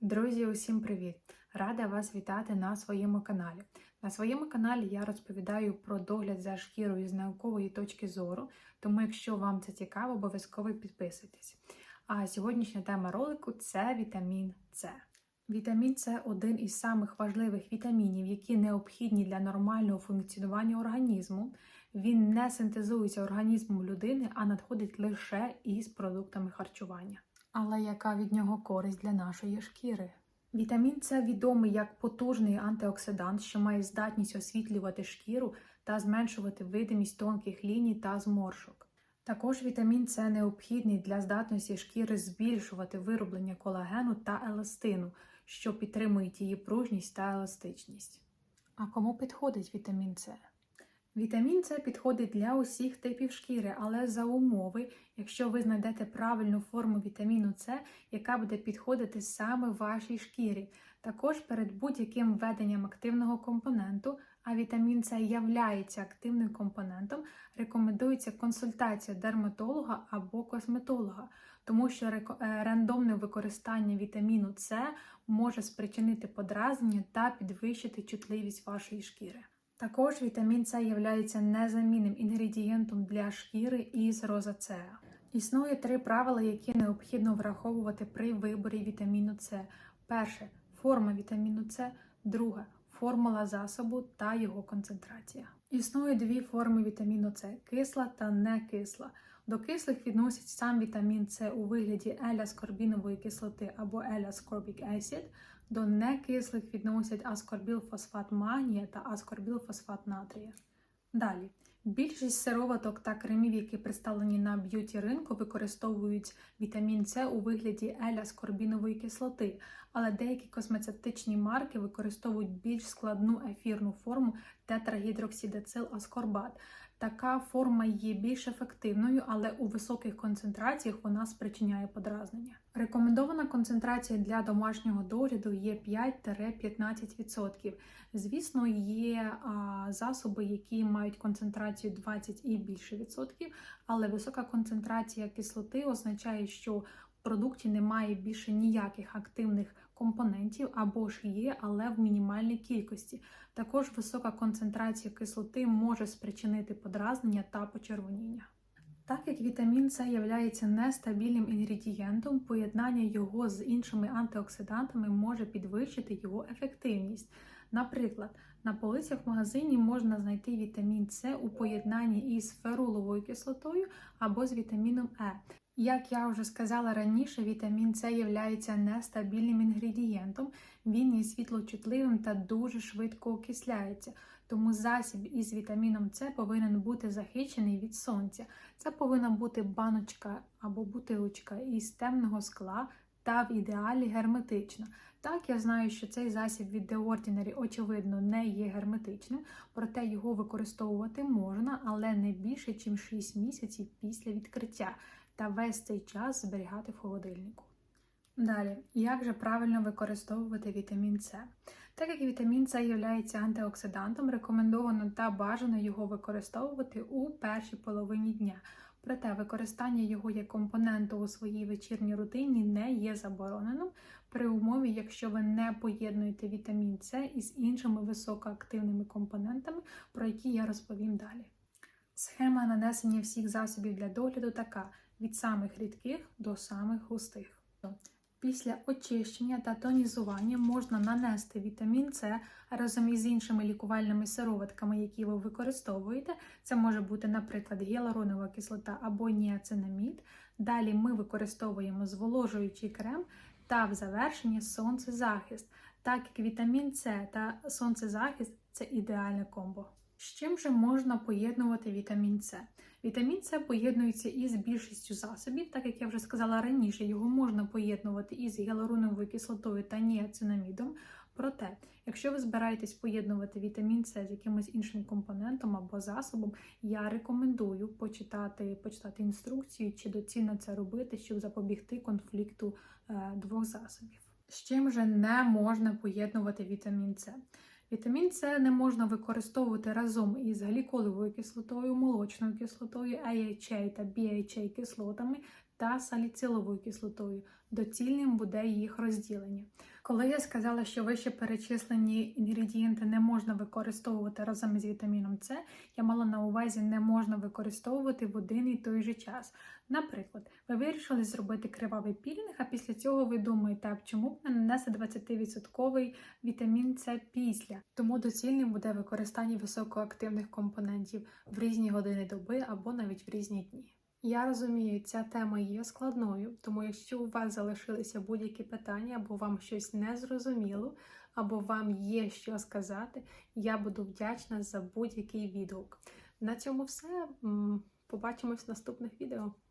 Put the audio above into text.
Друзі, усім привіт! Рада вас вітати на своєму каналі. На своєму каналі я розповідаю про догляд за шкірою з наукової точки зору, тому якщо вам це цікаво, обов'язково підписуйтесь. А сьогоднішня тема ролику це вітамін С. Вітамін С один із самих важливих вітамінів, які необхідні для нормального функціонування організму. Він не синтезується організмом людини, а надходить лише із продуктами харчування. Але яка від нього користь для нашої шкіри? Вітамін С відомий як потужний антиоксидант, що має здатність освітлювати шкіру та зменшувати видимість тонких ліній та зморшок. Також вітамін С необхідний для здатності шкіри збільшувати вироблення колагену та еластину, що підтримують її пружність та еластичність. А кому підходить вітамін С? Вітамін С підходить для усіх типів шкіри, але за умови, якщо ви знайдете правильну форму вітаміну С, яка буде підходити саме вашій шкірі. Також перед будь-яким введенням активного компоненту, а вітамін С являється активним компонентом, рекомендується консультація дерматолога або косметолога, тому що е, рандомне використання вітаміну С може спричинити подразнення та підвищити чутливість вашої шкіри. Також вітамін С є незамінним інгредієнтом для шкіри із розацеа. Існує три правила, які необхідно враховувати при виборі вітаміну С. Перше форма вітаміну С, друге формула засобу та його концентрація. Існує дві форми вітаміну С кисла та некисла. До кислих відносять сам вітамін С у вигляді еля-скорбінової кислоти або еля-скорбік acid, до некислих відносять аскорбілфосфат магнія та аскорбілфосфат натрія. Далі. Більшість сироваток та кремів, які представлені на б'юті ринку, використовують вітамін С у вигляді еля-скорбінової кислоти, але деякі космецевтичні марки використовують більш складну ефірну форму тетрагідроксидацил аскорбат. Така форма є більш ефективною, але у високих концентраціях вона спричиняє подразнення. Рекомендована концентрація для домашнього догляду є 5-15%. Звісно, є а, засоби, які мають концентрацію 20 і більше відсотків, але висока концентрація кислоти означає, що продукті немає більше ніяких активних компонентів або ж є, але в мінімальній кількості. Також висока концентрація кислоти може спричинити подразнення та почервоніння. Так як вітамін С є нестабільним інгредієнтом, поєднання його з іншими антиоксидантами може підвищити його ефективність. Наприклад, на полицях в магазині можна знайти вітамін С у поєднанні із феруловою кислотою або з вітаміном Е. Як я вже сказала раніше, вітамін С є нестабільним інгредієнтом, він є світлочутливим та дуже швидко окисляється. Тому засіб із вітаміном С повинен бути захищений від сонця. Це повинна бути баночка або бутилочка із темного скла та в ідеалі герметична. Так, я знаю, що цей засіб від The Ordinary, очевидно, не є герметичним, проте його використовувати можна, але не більше, ніж 6 місяців після відкриття та весь цей час зберігати в холодильнику. Далі, як же правильно використовувати вітамін С? Так як вітамін С є антиоксидантом, рекомендовано та бажано його використовувати у першій половині дня. Проте використання його як компоненту у своїй вечірній рутині не є забороненим при умові, якщо ви не поєднуєте вітамін С із іншими високоактивними компонентами, про які я розповім далі. Схема нанесення всіх засобів для догляду така: від самих рідких до самих густих. Після очищення та тонізування можна нанести вітамін С разом із іншими лікувальними сироватками, які ви використовуєте. Це може бути, наприклад, гіалуронова кислота або ніацинамід. Далі ми використовуємо зволожуючий крем та в завершенні сонцезахист, так як вітамін С та сонцезахист це ідеальне комбо. З чим же можна поєднувати вітамін С? Вітамін С поєднується із більшістю засобів, так як я вже сказала раніше, його можна поєднувати із гіалуроновою кислотою та ніацинамідом. Проте, якщо ви збираєтесь поєднувати вітамін С з якимось іншим компонентом або засобом, я рекомендую почитати, почитати інструкцію, чи доцільно це робити, щоб запобігти конфлікту е, двох засобів. З чим же не можна поєднувати вітамін С? Вітамін С не можна використовувати разом із гліколовою кислотою, молочною кислотою, AHA та BHA кислотами та саліциловою кислотою. Доцільним буде їх розділення. Коли я сказала, що вище перечислені інгредієнти не можна використовувати разом з вітаміном С, я мала на увазі не можна використовувати в один і той же час. Наприклад, ви вирішили зробити кривавий пілінг, а після цього ви думаєте, а чому б не нанести 20% вітамін С після. Тому доцільним буде використання високоактивних компонентів в різні години доби або навіть в різні дні. Я розумію, ця тема є складною, тому якщо у вас залишилися будь-які питання, або вам щось не зрозуміло, або вам є що сказати, я буду вдячна за будь-який відгук. На цьому все. Побачимось в наступних відео.